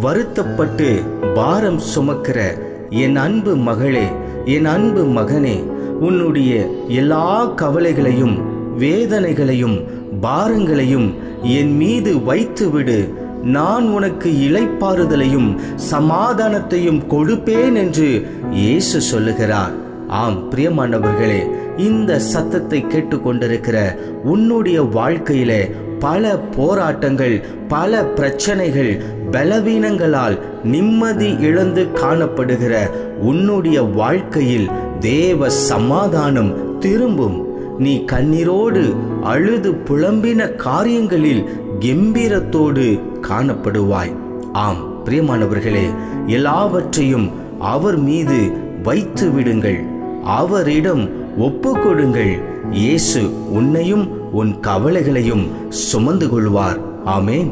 வருத்தப்பட்டு பாரம் சுமக்கிற என் அன்பு மகளே என் அன்பு மகனே உன்னுடைய எல்லா கவலைகளையும் வேதனைகளையும் பாரங்களையும் என் மீது வைத்துவிடு. நான் உனக்கு இளைப்பாறுதலையும் சமாதானத்தையும் கொடுப்பேன் என்று இயேசு சொல்லுகிறார். ஆம் பிரியமானவர்களே இந்த சத்தத்தை கேட்டுக்கொண்டிருக்கிற உன்னுடைய வாழ்க்கையிலே பல போராட்டங்கள் பல பிரச்சனைகள் பலவீனங்களால் நிம்மதி இழந்து காணப்படுகிற உன்னுடைய வாழ்க்கையில் தேவ சமாதானம் திரும்பும். நீ கண்ணீரோடு அழுது புலம்பின காரியங்களில் கெம்பீரத்தோடு காணப்படுவாய். ஆம் பிரியமானவர்களே எல்லாவற்றையும் அவர் மீது வைத்து விடுங்கள் அவரிடம் ஒப்பு கொடுங்கள் இயேசு உன்னையும் உன் கவலைகளையும் சுமந்து கொள்வார். ஆமேன்.